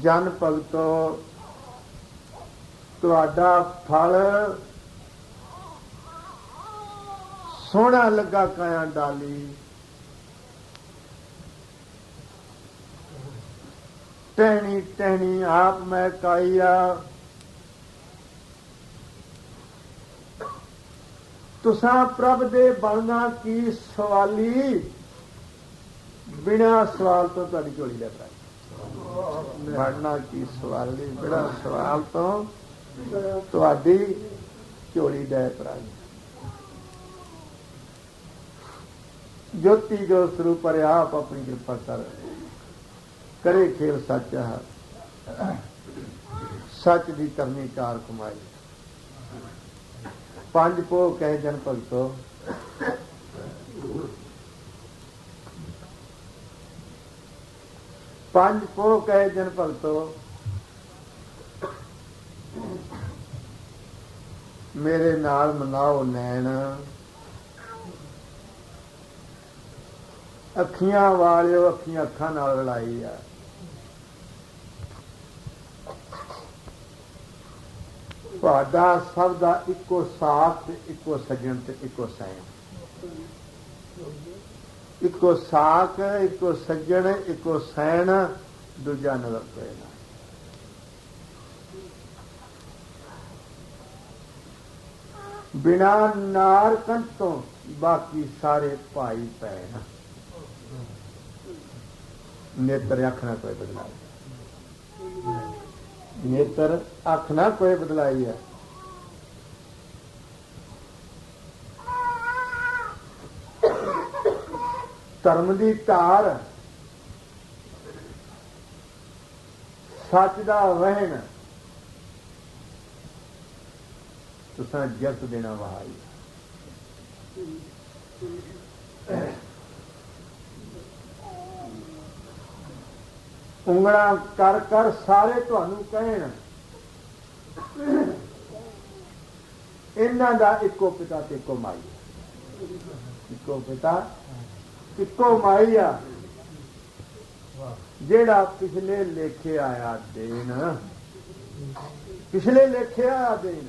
ਜਨ ਭਗਤੋ, ਤੁਹਾਡਾ ਫਲ ਸੋਹਣਾ ਲੱਗਾ ਕਾਇਆ ਡਾਲੀ। ਟਹਿਣੀ ਟਹਿਣੀ ਆਪ ਮੈਂ ਕਾਇਆ। ਤੁਸਾਂ ਪ੍ਰਭ ਦੇ ਬਣਨਾ ਕੀ ਸਵਾਲੀ? ਬਿਨਾ ਸਵਾਲ ਤੋਂ ਤੁਹਾਡੀ ਝੋਲੀ ਲੈ ਪਾਈ ਬਣਨਾ ਕੀ ਸਵਾਲੀ ਬਿਨਾ ਸਵਾਲ ਤੋਂ ਤੁਹਾਡੀ ਝੋਲੀ ਲੈ ਪਾਈ ਜੋਤੀ ਜੋ ਸਰੂਪ ਪਰ ਆਪ ਆਪਣੀ ਕਿਰਪਾ ਕਰ। ਕਰੇ ਖੇਲ ਸੱਚ ਹੈ। ਸੱਚ ਦੀ ਕਰਨੀ ਕਾਰ ਕਮਾਈ। ਪੰਜ ਪੋ ਕਹਿ ਜਨ ਭਗਤੋ ਪੰਜ ਪੋ ਕਹੇ ਜਨ ਭਗਤੋ। ਮੇਰੇ ਨਾਲ ਮਨਾਓ ਨੈਣ। ਅੱਖੀਆਂ ਵਾਲਿਓ ਅੱਖੀਆਂ ਅੱਖਾਂ ਨਾਲ ਲੜਾਈ ਆ। ਤੁਹਾਡਾ ਸਭ ਦਾ ਇੱਕੋ ਸਾਥ ਤੇ ਇੱਕੋ ਸੱਜਣ ਤੇ ਇੱਕੋ ਸਹਿਣ। ਇੱਕੋ ਸਾਖ, ਇੱਕੋ ਸੱਜਣ, ਇੱਕੋ ਸੈਣ, ਦੂਜਾ ਨਜ਼ਰ ਪਏਗਾ ਬਿਨਾ ਨਾਰ ਕੰਤੋਂ ਬਾਕੀ ਸਾਰੇ ਭਾਈ ਭੈਣ। ਨੇਤਰ ਅੱਖ ਨਾ ਕੋਈ ਬਦਲਾਈ ਨੇਤਰ ਅੱਖ ਨਾ ਕੋਈ ਬਦਲਾਈ ਹੈ ਧਰਮ ਦੀ ਧਾਰ। ਸੱਚ ਦਾ ਵਹਿਣ। ਤੁਸਾਂ ਜਗਤ ਦੇਣਾ ਵਹਾਈ। ਉਂਗਲਾਂ ਕਰ ਕਰ ਸਾਰੇ ਤੁਹਾਨੂੰ ਕਹਿਣ। ਇਹਨਾਂ ਦਾ ਇੱਕੋ ਪਿਤਾ ਤੇ ਇੱਕੋ ਮਾਈ। ਇੱਕੋ ਪਿਤਾ ਇੱਕੋ ਮਾਈ ਆ। ਜਿਹੜਾ ਪਿਛਲੇ ਲੇਖੇ ਆਇਆ ਦੇਣ। ਪਿਛਲੇ ਲੇਖੇ ਆਇਆ ਦੇਣ।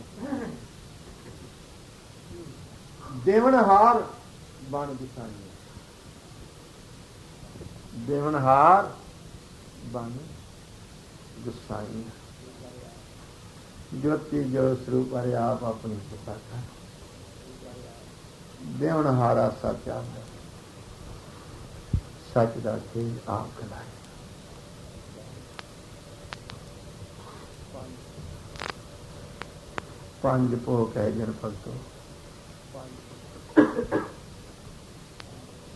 ਦੇਵਨਹਾਰ ਬਣ ਦਿਸਾਨੀ ਦੇਵਨਹਾਰ ਬਣ ਗੁਸਾਈ ਜੋਤੀ ਜੋ ਸਰੂਪ ਹਰਿ ਆਪ ਆਪਣੀ ਕਿਰਪਾ ਕਰ। ਦੇਵਨ ਹਾਰਾ ਸੱਚ ਦਾ ਕੇ ਆਪ ਖਲਾਏ ਪੰਜ ਪੋ ਕਹਿ ਜਨ ਭਗਤੋ।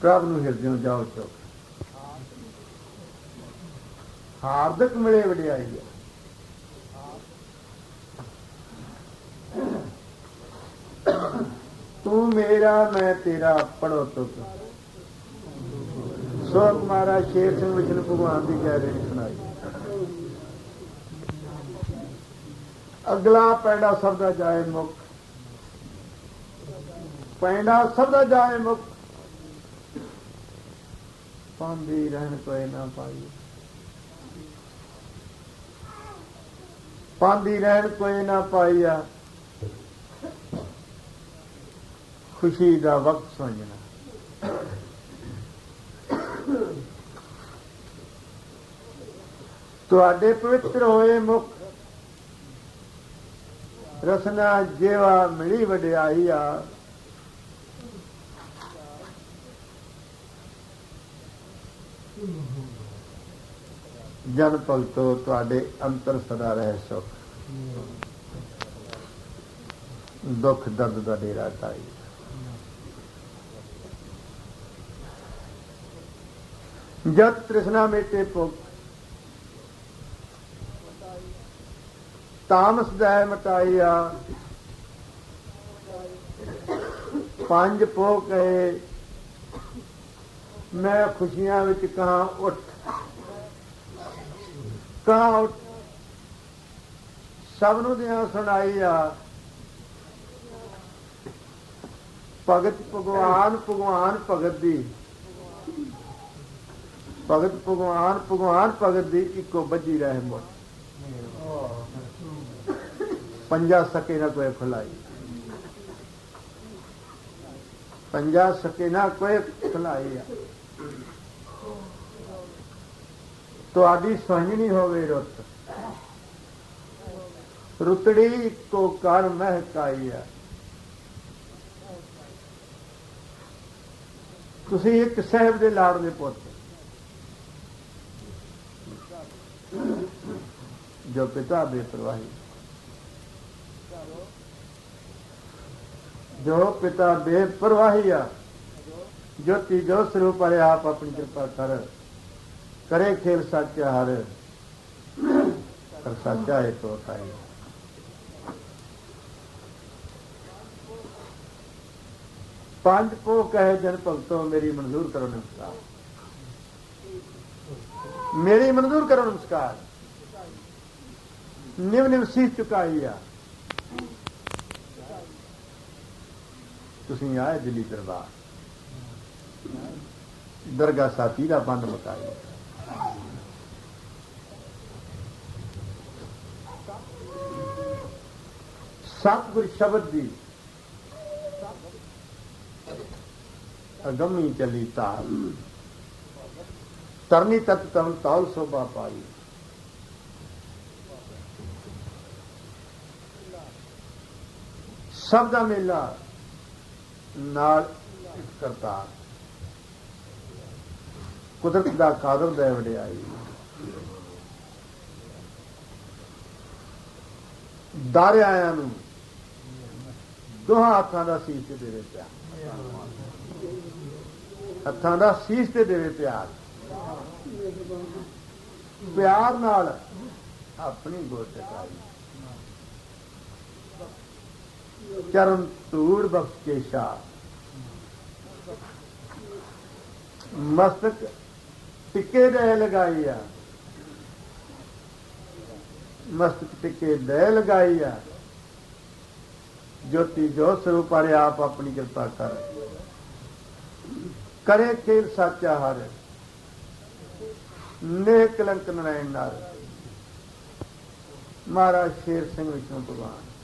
ਪ੍ਰਭ ਨੂੰ ਹਿਰਦਿਓਂ ਜਾਓ ਚੁੱਕ। ਹਾਰਦਿਕ ਮਿਲੇ ਵਡਿਆਈ ਹੈ ਤੂੰ ਮੇਰਾ, ਮੈਂ ਤੇਰਾ ਪੜੋ ਤੋ ਸੋ ਕੁਮਾਰਾ ਸ਼ੇਰ ਸਿੰਘ ਵਿਸ਼ਨ ਭਗਵਾਨ ਦੀ ਕਹਿ ਰਹੀ ਸੁਣਾਈ। ਅਗਲਾ ਪੈਂਡਾ ਸਭ ਦਾ ਜਾਏ ਮੁਖ। ਪੈਂਡਾ ਸਭ ਦਾ ਜਾਏ ਮੁਖ। ਪਾਂਦੀ ਰਹਿਣ ਕੋਈ ਨਾ ਪਾਈ। ਪਾਂਦੀ ਰਹਿਣ ਕੋਈ ਨਾ ਪਾਈਆ ਖੁਸ਼ੀ ਦਾ ਵਕਤ ਸਮਝਣਾ ਤੁਹਾਡੇ ਪਵਿੱਤਰ ਹੋਏ ਮੁਖ ਰਸਨਾ ਜੇਵਾ ਮਿਲੀ ਵਡਿਆਈ ਆ। ਜਨ ਭਗਤੋ ਤੁਹਾਡੇ ਅੰਤਰ ਸਦਾ ਰਹੇ ਸੁਖ। ਦੁੱਖ ਦਰਦ ਦਾ ਡੇਰਾ ਤਾਈ। ਜਦ ਤ੍ਰਿਸ਼ਨਾ ਮੇਟੇ ਭੁਖ ਤਾਮਸ ਦਾ ਮਟਾਈਆ ਪੰਜ ਪੋ ਕਹੇ। ਮੈਂ ਖੁਸ਼ੀਆਂ ਵਿੱਚ ਕਹਾ ਉੱਠ। ਕਹਾ ਉੱਠ। ਸਭ ਨੂੰ ਦਿਆਂ ਸੁਣਾਈ ਆ ਭਗਤ ਭਗਵਾਨ ਭਗਵਾਨ ਭਗਤ ਦੀ। ਭਗਤ ਭਗਵਾਨ ਭਗਵਾਨ ਭਗਤ ਦੀ ਇੱਕੋ ਬੱਜੀ ਰਹੇ ਮੁੱਠ। ਪੰਜਾ ਸਕੇ ਨਾ ਕੋਈ ਖੁਲਾਈ। ਪੰਜਾ ਸਕੇ ਨਾ ਕੋਈ ਖੁਲਾਈ ਤੁਹਾਡੀ ਸੁਹਣੀ ਹੋਵੇ ਰੁੱਤ। ਰੁਤੜੀ ਕੋ ਕਰ ਮਹਿਕਾਈ ਤੁਸੀਂ ਇੱਕ ਸਾਹਿਬ ਦੇ ਲਾੜ ਦੇ ਪੁੱਤ। ਜੋ ਪਿਤਾ ਬੇਪਰਵਾਹੀ ਜੋ ਪਿਤਾ ਬੇਪਰਵਾਹੀ ਆ ਜੋ ਤੀਜੋ ਸਰੂਪ ਵਾਲੇ ਆਪ ਆਪਣੀ ਕਿਰਪਾ ਕਰ, ਕਰੇ ਖੇਲ ਸੱਚਾ ਹਰ ਕਰ ਸੱਚਾ ਹੈ ਤੋ ਥਾਈ ਪੰਜ ਕੋ ਕਹੇ ਜਨ ਭਗਤੋ, ਮੇਰੀ ਮਨਜ਼ੂਰ ਕਰੋ ਨਮਸਕਾਰ। ਮੇਰੀ ਮਨਜ਼ੂਰ ਕਰੋ ਨਮਸਕਾਰ। ਨਿਵ ਨਿਵ ਸੀਸ ਚੁਕਾਈ ਆ। ਤੁਸੀਂ ਆਏ ਦਿੱਲੀ ਦਰਬਾਰ। ਦਰਗਾਹ ਸਾਥੀ ਦਾ ਬੰਦ ਮਕਾਈ ਸਤਿਗੁਰ ਸ਼ਬਦ ਦੀ ਅਗੰਮੀ ਚਲੀ ਤਾਲ। ਤਰਨੀ ਤਤ ਤਮ ਤਾਲ ਸੋਭਾ ਪਾਈ। ਸਭ ਦਾ ਮੇਲਾ ਨਾਲ ਇੱਕ ਕਰਤਾਰ। ਕੁਦਰਤ ਦਾ ਕਾਦਰ ਦਾ ਵਡਿਆਈ। ਦਾਰੇ ਆਇਆਂ ਨੂੰ ਦੋਹਾਂ ਹੱਥਾਂ ਦਾ ਸੀਸ ਤੇ ਦੇਵੇ ਪਿਆ ਹੱਥਾਂ ਦਾ ਸੀਸ ਤੇ ਦੇਵੇ ਪਿਆਰ। ਪਿਆਰ ਨਾਲ ਆਪਣੀ ਗੋਦ ਟਕਾਈ ਚਰਨ ਧੂੜ ਬਖਸ਼ ਕੇ ਸ਼ਾ ਮਸਤਕ ਟਿੱਕੇ ਦੇ ਲਗਾਈ ਆ। ਮਸਤਕ ਟਿੱਕੇ ਦੇ ਲਗਾਈ ਆ। ਜੋਤੀ ਜੋ ਸਰੂਪ ਵਾਲੇ ਆਪ ਆਪਣੀ ਕਿਰਪਾ ਕਰ। ਕਰੇ ਖੇਲ ਸਾਚਾ ਹਰ। ਨੇਕ ਕਲੰਕ ਨਰਾਇਣ ਨਾਲ ਮਹਾਰਾਜ ਸ਼ੇਰ ਸਿੰਘ ਵਿਸ਼ਨੂੰ ਭਗਵਾਨ।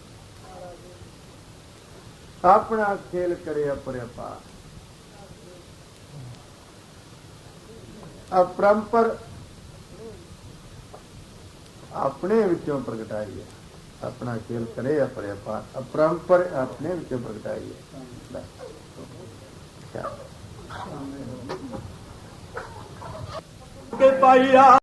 ਆਪਣਾ ਖੇਲ ਕਰੇ ਅਪਰਪਾਰ ਅਪਰੰਪਰ ਆਪਣੇ ਵਿੱਚੋਂ ਪ੍ਰਗਟਾਈ ਹੈ। ਆਪਣਾ ਖੇਲ ਕਰੇ ਅਪਰਪਾਰ ਅਪਰੰਪਰ ਆਪਣੇ ਵਿੱਚੋਂ ਪ੍ਰਗਟਾਈ ਹੈ। ਬਸ। ਕਿਆ? ਪਾਈਆ